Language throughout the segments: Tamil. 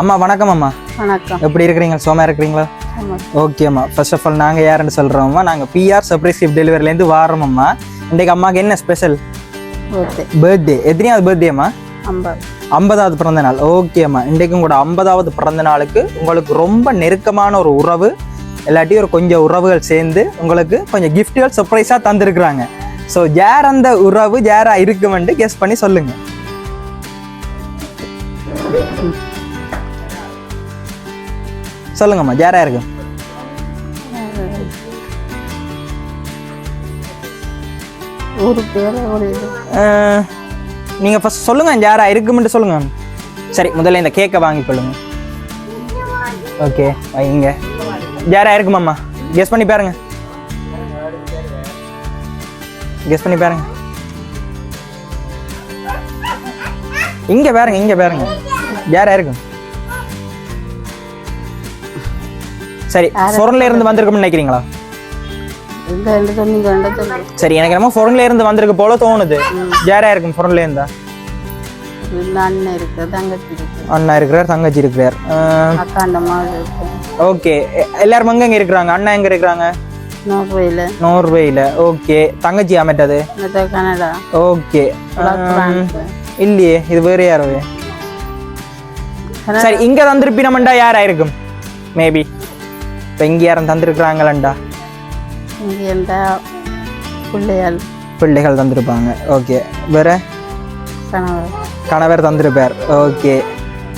அம்மா வணக்கம் அம்மா. வணக்கம். எப்படி இருக்கிறீங்க? சோமா இருக்கிறீங்களா? ஓகேம்மா ஃபர்ஸ்ட் ஆஃப் ஆல் நாங்கள் யாருன்னு சொல்கிறோம்மா நாங்கள் பிஆர் சர்ப்ரைஸ் கிஃப்ட் டெலிவரிலேருந்து வாரோமம்மா இன்றைக்கு அம்மாவுக்கு என்ன ஸ்பெஷல் ஓகே பர்த்டே எத்தனையாவது பர்த்டேம்மா ஐம்பது. ஐம்பதாவது பிறந்த நாள். ஓகேம்மா இன்றைக்கு உங்களோட ஐம்பதாவது பிறந்த நாளுக்கு உங்களுக்கு ரொம்ப நெருக்கமான ஒரு உறவு இல்லாட்டி ஒரு கொஞ்சம் உறவுகள் சேர்ந்து உங்களுக்கு கொஞ்சம் கிஃப்ட்டுகள் சர்ப்ரைஸாக தந்திருக்கிறாங்க. ஸோ யார் அந்த உறவு யாரா இருக்குமென்று கெஸ் பண்ணி சொல்லுங்க. சொல்லுங்கம்மா யாரா இருக்கு. நீங்க ஃபர்ஸ்ட் சொல்லுங்க யாரா இருக்குமென்று சொல்லுங்க. சரி முதல்ல இந்த கேக்கை வாங்கி கொள்ளுங்க. ஓகே வைங்க. யாரா இருக்குமாம்மா? கெஸ் பண்ணி பாருங்க. கெஸ் பண்ணி பாருங்க. இங்க பாருங்க இங்க பாருங்க. யாரா இருக்கும் சரி ஃபோரன்ல இருந்து வந்திருக்கும்னு நினைக்கிறீங்களா? சரி எனக்கு என்னமோ ஃபோரன்ல இருந்து வந்திருக்கு போல தோணுது. யாரா இருக்கும் ஃபோரன்ல இருந்தா? அண்ணா இருக்கிறார் தங்கச்சி இருக்கிறார். ஓகே. எல்லாரும் அங்க இருக்கிறாங்க? அண்ணா எங்க இருக்கிறாங்க? நோர்வேல. நோர்வேல. ஓகே. தங்கச்சி அமைட்டது கனடா. ஓகே. இல்லையே இது வேற யாரோ? சரி இங்க தந்திருப்பினமெண்டா யாரா இருக்கும் மேபி இப்போ இங்க யாரும் தந்திருக்கிறாங்களண்டா. பிள்ளையால் பிள்ளைகள். தந்திருப்பாங்க. ஓகே. வேற? கணவர். கணவர் தந்திருப்பார். ஓகே.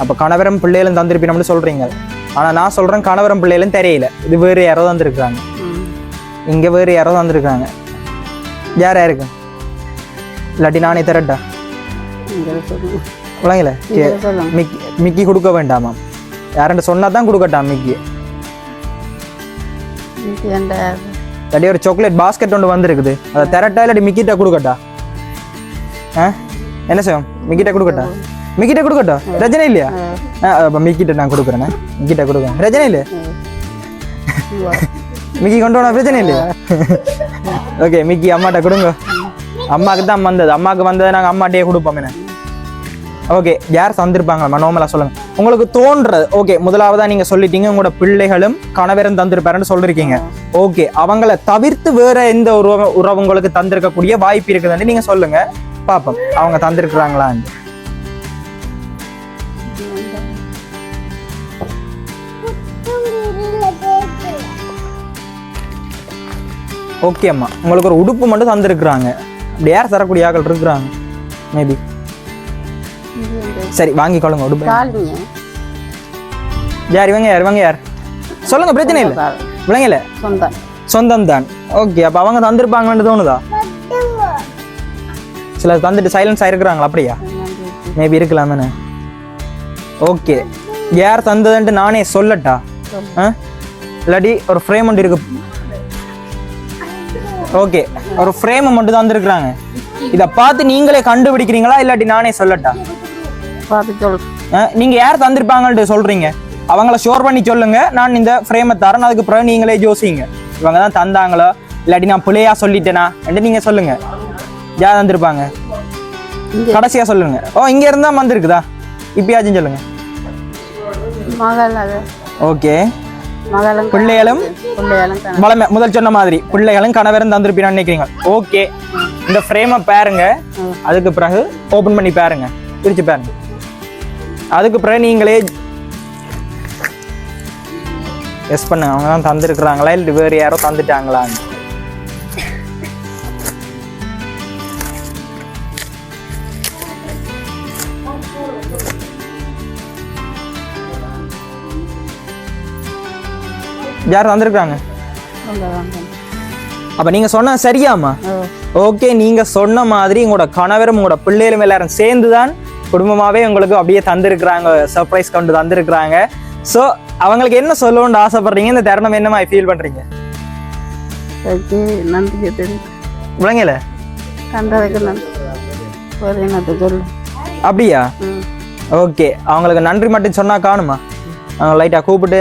அப்போ கணவரும் பிள்ளைகளும் தந்திருப்பினம்னு சொல்றீங்க. ஆனா நான் சொல்றேன் கணவரும் பிள்ளைகளும் தெரியல. இது வேற யாரோ தந்திருக்கிறாங்க. இங்க வேறு யாரோ வந்திருக்காங்க யார் யாருக்கு? இல்லாட்டி நானே தரட்டா? விளங்கல. மிக்கி மிக்கி கொடுக்க வேண்டாமா யாருன்ட்டு சொன்னா தான் கொடுக்கட்டாம் மிக்கி. இல்லாட்டி ஒரு சாக்லேட் பாஸ்கெட் ஒன்று வந்திருக்குது. அதை தரட்டா இல்லாட்டி மிக்கிட்ட கொடுக்கட்டா? ஆ? என்ன செய்வோம்? மிக்கிட்ட கொடுக்கட்டா? மிக்கிட்ட கொடுக்கட்டா? ரஜனை இல்லையா? ஆ. அப்போ மிக்கிட்ட நான் கொடுக்குறேண்ணே மிக்கிட்ட கொடுக்குறேன். ரஜனை இல்லையா? மிக்கி கொண்டு போனா பிரச்சனை இல்லையா? ஓகே மிக்கி அம்மாட்ட கொடுங்க. அம்மாக்கு தான் வந்தது. அம்மாக்கு வந்ததை நாங்கள் அம்மாட்டையே கொடுப்போம் என்ன? ஓகே யார் தந்திருப்பாங்க? நோமலா சொல்லுங்க. உங்களுக்கு தோன்றது ஓகே முதலாவதா நீங்க சொல்லிட்டீங்க உங்களோட பிள்ளைகளும் கணவரும் தந்திருப்பாருன்னு சொல்லிருக்கீங்க. ஓகே அவங்கள தவிர்த்து வேற எந்த உறவு உறவு உங்களுக்கு தந்திருக்கக்கூடிய வாய்ப்பு இருக்குதுன்னு நீங்க சொல்லுங்க. பாப்போம். அவங்க தந்திருக்கிறாங்களான்னு ஓகே அம்மா. உங்களுக்கு ஒரு உடுப்பு மட்டும் தந்திருக்கிறாங்க. அப்படி யார் தரக்கூடிய ஆக்கள் இருக்கிறாங்க? மேபி சரி வாங்கிக்கொள்ளுங்க உடுப்பு காலிங்க யார் இவங்க யார் இவங்க யார்? சொல்லுங்க பிரச்சனை இல்லை. விளங்கல சொந்தம் சொந்தம் தான். ஓகே அப்போ அவங்க தந்திருப்பாங்கன்னு தோணுதா? சில தந்துட்டு சைலன்ஸ் ஆயிருக்கிறாங்களா அப்படியா? மேபி இருக்கலாம் தானே ஓகே யார் தந்ததுன்ட்டு நானே சொல்லட்டா? இல்லாட்டி ஒரு ஃப்ரேம் மட்டும் இருக்கு. ஓகே ஒரு ஃப்ரேம் மட்டும் தந்துருக்குறாங்க. இதை பார்த்து நீங்களே கண்டுபிடிக்கிறீங்களா இல்லாட்டி நானே சொல்லட்டா? பார்த்து சொல் நீங்க யார் தந்திருப்பாங்கன்ட்டு சொல்றீங்க? அவங்கள ஷோர் பண்ணி சொல்லுங்க. நான் இந்த ஃப்ரேமை தரேன். அதுக்கு பிறகு நீங்களே யோசிங்க இவங்க தான் தந்தாங்களோ? இல்லாட்டி நான் பிள்ளையா சொல்லிட்டேனா? என்று நீங்க சொல்லுங்க. யார் தந்திருப்பாங்க? கடைசியா சொல்லுங்க. ஓ இங்க இருந்தா வந்திருக்குதா? இப்பயாச்சும் சொல்லுங்க. ஓகே. பிள்ளைகளும் வளமை முதல் சொன்ன மாதிரி பிள்ளைகளும் கணவரும் தந்திருப்பீங்கன்னு நினைக்கிறீங்க. ஓகே. இந்த ஃப்ரேமை பாருங்க. அதுக்கு பிறகு ஓபன் பண்ணி பாருங்க. பிரிச்சு பாருங்க. அதுக்கு பிறகு நீங்களே எஸ் பண்ணுங்க. அவங்க தான் தந்திருக்கிறாங்களா? இல்லை வேறு யாரோ தந்துட்டாங்களான்னு. யார் தந்திருக்காங்க அப்ப நீங்க சொன்ன சரியாம்மா. ஓ ஓகே நீங்க சொன்ன மாதிரி உங்களோட கணவரும் உங்களோட பிள்ளைகளும் எல்லாரும் சேர்ந்து தான் குடும்பமாவே உங்களுக்கு அப்படியே தந்திருக்கிறாங்க. சர்ப்ரைஸ் கொண்டு தந்திருக்கிறாங்க. ஸோ அவங்களுக்கு என்ன சொல்லணும்னு ஆசைப்படுறீங்க? இந்த தருணம் என்னமா ஃபீல் அதுக்கு நன்றி. விளங்கல நன்றி சொல்லு. அப்படியா? ஓகே அவங்களுக்கு நன்றி மட்டும் சொன்னா காணுமா? அவங்க லைட்டா கூப்பிட்டு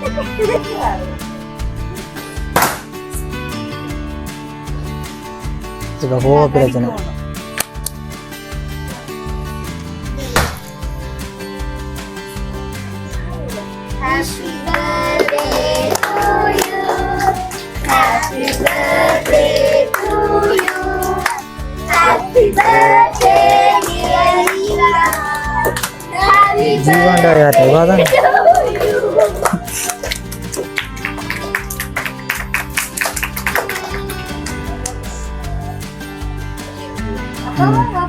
Siguro pila dyan. Happy birthday to you. Happy birthday to you. Happy birthday, dear Happy birthday. Mm.